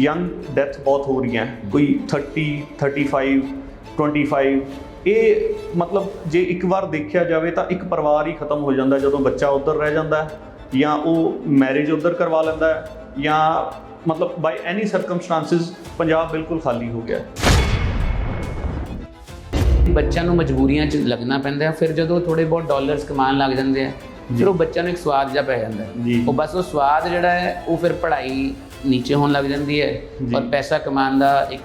Young death ਬਹੁਤ ਹੋ ਰਹੀਆਂ ਕੋਈ 30 35 25 ਇਹ ਮਤਲਬ ਜੇ ਇੱਕ ਵਾਰ ਦੇਖਿਆ ਜਾਵੇ ਤਾਂ ਇੱਕ ਪਰਿਵਾਰ ਹੀ ਖਤਮ ਹੋ ਜਾਂਦਾ ਜਦੋਂ ਬੱਚਾ ਉੱਧਰ ਰਹਿ ਜਾਂਦਾ ਜਾਂ ਉਹ ਮੈਰਿਜ ਉੱਧਰ ਕਰਵਾ ਲੈਂਦਾ ਜਾਂ ਮਤਲਬ ਬਾਈ ਐਨੀ ਸਰਕਮਸਟੈਂਸਸ ਪੰਜਾਬ ਬਿਲਕੁਲ ਖਾਲੀ ਹੋ ਗਿਆ ਬੱਚਿਆਂ ਨੂੰ ਮਜਬੂਰੀਆਂ 'ਚ ਲੱਗਣਾ ਪੈਂਦਾ ਹੈ ਫਿਰ ਜਦੋਂ ਥੋੜੇ ਬਹੁਤ ਡਾਲਰਸ ਕਮਾਉਣ ਲੱਗ ਜਾਂਦੇ ਆ ਫਿਰ ਉਹ ਬੱਚਿਆਂ ਨੂੰ ਇੱਕ ਸਵਾਦ ਜਿਹਾ ਪੈ ਜਾਂਦਾ। ਉਹ ਬਸ ਉਹ ਸਵਾਦ ਜਿਹੜਾ ਹੈ ਉਹ ਫਿਰ ਪੜ੍ਹਾਈ ਨੀਚੇ ਹੋਣ ਲੱਗ ਜਾਂਦੀ ਹੈ। ਔਰ ਪੈਸਾ ਕਮਾਉਣ ਦਾ ਇੱਕ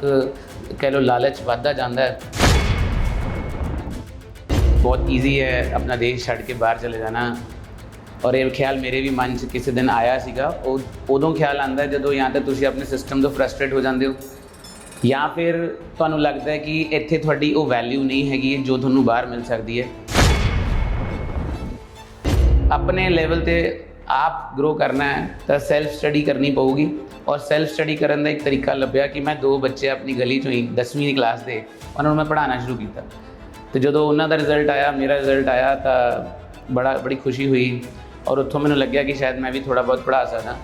ਕਹਿ ਲੋ ਲਾਲਚ ਵੱਧਦਾ ਜਾਂਦਾ ਹੈ। ਬਹੁਤ ਈਜ਼ੀ ਹੈ ਆਪਣਾ ਦੇਸ਼ ਛੱਡ ਕੇ ਬਾਹਰ ਚਲੇ ਜਾਣਾ। ਔਰ ਇਹ ਖਿਆਲ ਮੇਰੇ ਵੀ ਮਨ 'ਚ ਕਿਸੇ ਦਿਨ ਆਇਆ ਸੀਗਾ। ਉਹ ਉਦੋਂ ਖਿਆਲ ਆਉਂਦਾ ਹੈ ਜਦੋਂ ਜਾਂ ਤਾਂ ਤੁਸੀਂ ਆਪਣੇ ਸਿਸਟਮ ਤੋਂ ਫਰਸਟ੍ਰੇਟ ਹੋ ਜਾਂਦੇ ਹੋ। ਜਾਂ ਫਿਰ ਤੁਹਾਨੂੰ ਲੱਗਦਾ ਹੈ ਕਿ ਇੱਥੇ ਤੁਹਾਡੀ ਉਹ ਵੈਲਿਊ ਨਹੀਂ ਹੈਗੀ ਜੋ ਤੁਹਾਨੂੰ ਬਾਹਰ ਮਿਲ ਸਕਦੀ ਹੈ। ਆਪਣੇ ਲੈਵਲ ਤੇ ਆਪ ਗਰੋ ਕਰਨਾ ਹੈ, ਤਾਂ ਸੈਲਫ ਸਟੱਡੀ ਕਰਨੀ ਪਊਗੀ। ਔਰ ਸੈਲਫ ਸਟੱਡੀ ਕਰਨ ਦਾ ਇੱਕ ਤਰੀਕਾ ਲੱਭਿਆ ਕਿ ਮੈਂ ਦੋ ਬੱਚੇ ਆਪਣੀ ਗਲੀ ਚੋਂ ਹੀ 10ਵੀਂ ਦੀ ਕਲਾਸ ਦੇ, ਉਹਨਾਂ ਨੂੰ ਮੈਂ ਪੜ੍ਹਾਉਣਾ ਸ਼ੁਰੂ ਕੀਤਾ। ਤੇ ਜਦੋਂ ਉਹਨਾਂ ਦਾ ਰਿਜ਼ਲਟ ਆਇਆ, ਮੇਰਾ ਰਿਜ਼ਲਟ ਆਇਆ, ਤਾਂ ਬੜਾ, ਬੜੀ ਖੁਸ਼ੀ ਹੋਈ। ਔਰ ਉੱਥੋਂ ਮੈਨੂੰ ਲੱਗਿਆ ਕਿ ਸ਼ਾਇਦ ਮੈਂ ਵੀ ਥੋੜਾ ਬਹੁਤ ਪੜ੍ਹਾ ਸਕਦਾ।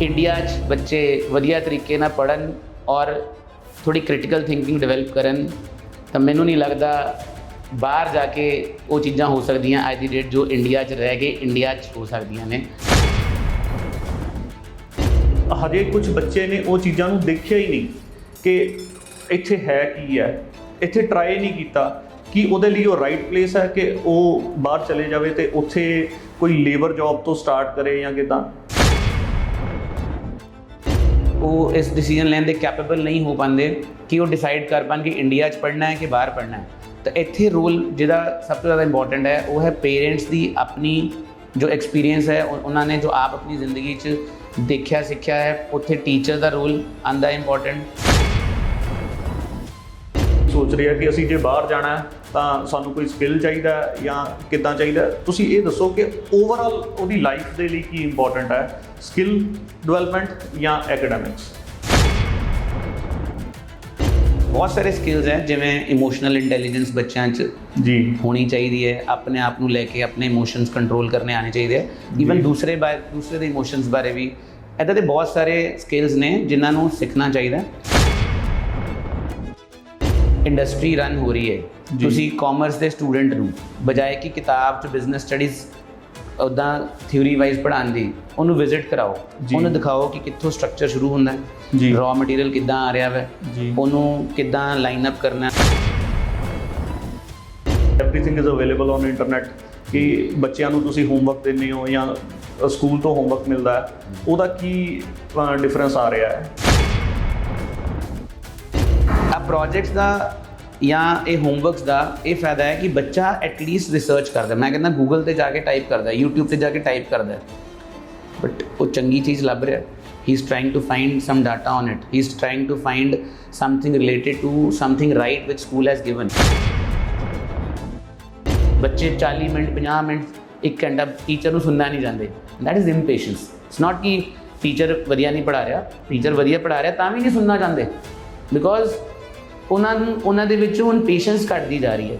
ਇੰਡੀਆ 'ਚ ਬੱਚੇ ਵਧੀਆ ਤਰੀਕੇ ਨਾਲ ਪੜਨ ਔਰ ਥੋੜੀ ਕ੍ਰਿਟੀਕਲ ਥਿੰਕਿੰਗ ਡਿਵੈਲਪ ਕਰਨ, ਤਾਂ ਮੈਨੂੰ ਨਹੀਂ ਲੱਗਦਾ ਬਾਹਰ ਜਾ ਕੇ ਉਹ ਚੀਜ਼ਾਂ ਹੋ ਸਕਦੀਆਂ ਅੱਜ ਦੀ ਡੇਟ ਜੋ ਇੰਡੀਆ 'ਚ ਰਹਿ ਗਏ ਇੰਡੀਆ 'ਚ ਹੋ ਸਕਦੀਆਂ ਨੇ। ਹਜੇ ਕੁਝ ਬੱਚੇ ਨੇ ਉਹ ਚੀਜ਼ਾਂ ਨੂੰ ਦੇਖਿਆ ਹੀ ਨਹੀਂ ਕਿ ਇੱਥੇ ਹੈ ਕੀ ਹੈ। ਇੱਥੇ ਟਰਾਈ ਨਹੀਂ ਕੀਤਾ ਕਿ ਉਹਦੇ ਲਈ ਉਹ ਰਾਈਟ ਪਲੇਸ ਹੈ ਕਿ ਉਹ ਬਾਹਰ ਚਲੇ ਜਾਵੇ ਤੇ ਉੱਥੇ ਕੋਈ ਲੇਬਰ ਜੌਬ ਤੋਂ ਸਟਾਰਟ ਕਰੇ ਜਾਂ ਕਿਦਾਂ। ਉਹ ਇਸ ਡਿਸੀਜਨ ਲੈਣ ਦੇ ਕੈਪੇਬਲ ਨਹੀਂ ਹੋ ਪਾਉਂਦੇ ਕਿ ਉਹ ਡਿਸਾਈਡ ਕਰ ਪਾਣ ਕਿ ਇੰਡੀਆ 'ਚ ਪੜ੍ਹਨਾ ਹੈ ਕਿ ਬਾਹਰ ਪੜ੍ਹਨਾ ਹੈ। ਤਾਂ ਇੱਥੇ ਰੋਲ ਜਿਹੜਾ ਸਭ ਤੋਂ ਜ਼ਿਆਦਾ ਇੰਪੋਰਟੈਂਟ ਹੈ, ਉਹ ਹੈ ਪੇਰੈਂਟਸ ਦੀ ਆਪਣੀ ਜੋ ਐਕਸਪੀਰੀਅੰਸ ਹੈ ਉਹਨਾਂ ਨੇ ਜੋ ਆਪ ਆਪਣੀ ਜ਼ਿੰਦਗੀ 'ਚ ਦੇਖਿਆ, ਸਿੱਖਿਆ ਹੈ, ਉੱਥੇ ਟੀਚਰ ਦਾ ਰੋਲ ਆਂਦਾ ਇੰਪੋਰਟੈਂਟ ਸੋਚ ਰਿਹਾ ਕਿ ਅਸੀਂ ਜੇ ਬਾਹਰ ਜਾਣਾ ਤਾਂ ਸਾਨੂੰ ਕੋਈ ਸਕਿੱਲ ਚਾਹੀਦਾ ਜਾਂ ਕਿੱਦਾਂ ਚਾਹੀਦਾ ਤੁਸੀਂ ਇਹ ਦੱਸੋ ਕਿ ਓਵਰਆਲ ਉਹਦੀ ਲਾਈਫ ਦੇ ਲਈ ਕੀ ਇੰਪੋਰਟੈਂਟ ਹੈ? ਸਕਿੱਲ ਡਿਵੈਲਪਮੈਂਟ ਜਾਂ ਐਕੈਡੈਮਿਕਸ ਬਹੁਤ ਸਾਰੇ ਸਕਿੱਲਸ ਹੈ ਜਿਵੇਂ ਇਮੋਸ਼ਨਲ ਇੰਟੈਲੀਜੈਂਸ ਬੱਚਿਆਂ 'ਚ ਜੀ। ਹੋਣੀ ਚਾਹੀਦੀ ਹੈ ਆਪਣੇ ਆਪ ਨੂੰ ਲੈ ਕੇ ਆਪਣੇ ਇਮੋਸ਼ਨਸ ਕੰਟਰੋਲ ਕਰਨੇ ਆਣੇ ਚਾਹੀਦੇ ਹੈ ਈਵਨ ਦੂਸਰੇ ਬਾਰੇ ਦੂਸਰੇ ਦੇ ਇਮੋਸ਼ਨਸ ਬਾਰੇ ਵੀ। ਇੱਦਾਂ ਦੇ ਬਹੁਤ ਸਾਰੇ ਸਕਿੱਲਸ ਨੇ ਜਿਨ੍ਹਾਂ ਨੂੰ ਸਿੱਖਣਾ ਚਾਹੀਦਾ ਇੰਡਸਟਰੀ ਰਨ ਹੋ ਰਹੀ ਹੈ। ਤੁਸੀਂ ਕਾਮਰਸ ਦੇ ਸਟੂਡੈਂਟ ਨੂੰ ਬਜਾਏ ਕਿ ਕਿਤਾਬ 'ਚ ਬਿਜ਼ਨਸ ਸਟੱਡੀਜ਼ ਉਦਾਂ ਥਿਊਰੀ ਵਾਈਜ਼ ਪੜ੍ਹਾਉਣ ਦੀ ਉਹਨੂੰ ਵਿਜ਼ਿਟ ਕਰਾਓ ਜੀ। ਉਹਨੂੰ ਦਿਖਾਓ ਕਿ ਕਿੱਥੋਂ ਸਟਰਕਚਰ ਸ਼ੁਰੂ ਹੁੰਦਾ ਜੀ। ਹੈ ਰॉ ਮਟੀਰੀਅਲ ਕਿੱਦਾਂ ਆ ਰਿਹਾ ਹੈ ਜੀ। ਉਹਨੂੰ ਕਿੱਦਾਂ ਲਾਈਨ ਅਪ ਕਰਨਾ ਹੈ everything is available on internet ਕਿ ਬੱਚਿਆਂ ਨੂੰ ਤੁਸੀਂ ਹੋਮਵਰਕ ਦਿੰਦੇ ਹੋ ਜਾਂ ਸਕੂਲ ਤੋਂ ਹੋਮਵਰਕ ਮਿਲਦਾ ਹੈ ਉਹਦਾ ਕੀ ਡਿਫਰੈਂਸ ਆ ਰਿਹਾ ਹੈ ਆ ਪ੍ਰੋਜੈਕਟਸ ਦਾ ਜਾਂ ਇਹ ਹੋਮਵਰਕਸ ਦਾ ਇਹ ਫਾਇਦਾ ਹੈ ਕਿ ਬੱਚਾ ਐਟਲੀਸਟ ਰਿਸਰਚ ਕਰਦਾ ਮੈਂ ਕਹਿੰਦਾ ਗੂਗਲ ਤੇ ਜਾ ਕੇ ਟਾਈਪ ਕਰਦਾ YouTube ਤੇ ਜਾ ਕੇ ਟਾਈਪ ਕਰਦਾ ਬਟ ਉਹ ਚੰਗੀ ਚੀਜ਼ ਲੱਭ ਰਿਹਾ ਹੀ। Is trying to find some data on it he is trying to find something related to something right which school has given ਬੱਚੇ 40 ਮਿੰਟ 50 ਮਿੰਟ, ਇੱਕ ਘੰਟਾ ਟੀਚਰ ਨੂੰ ਸੁਣਨਾ ਨਹੀਂ ਜਾਂਦੇ। That is impatience it's not ਕਿ ਟੀਚਰ ਵਧੀਆ ਨਹੀਂ ਪੜ੍ਹਾ ਰਿਹਾ। ਟੀਚਰ ਵਧੀਆ ਪੜ੍ਹਾ ਰਿਹਾ, ਤਾਂ ਵੀ ਨਹੀਂ ਸੁਣਨਾ ਚਾਹੁੰਦੇ ਬਿਕੋਜ਼ ਉਹਨਾਂ ਨੂੰ ਉਹਨਾਂ ਦੇ ਵਿੱਚੋਂ ਹੁਣ ਪੇਸ਼ੈਂਸ ਘਟਦੀ ਜਾ ਰਹੀ ਹੈ।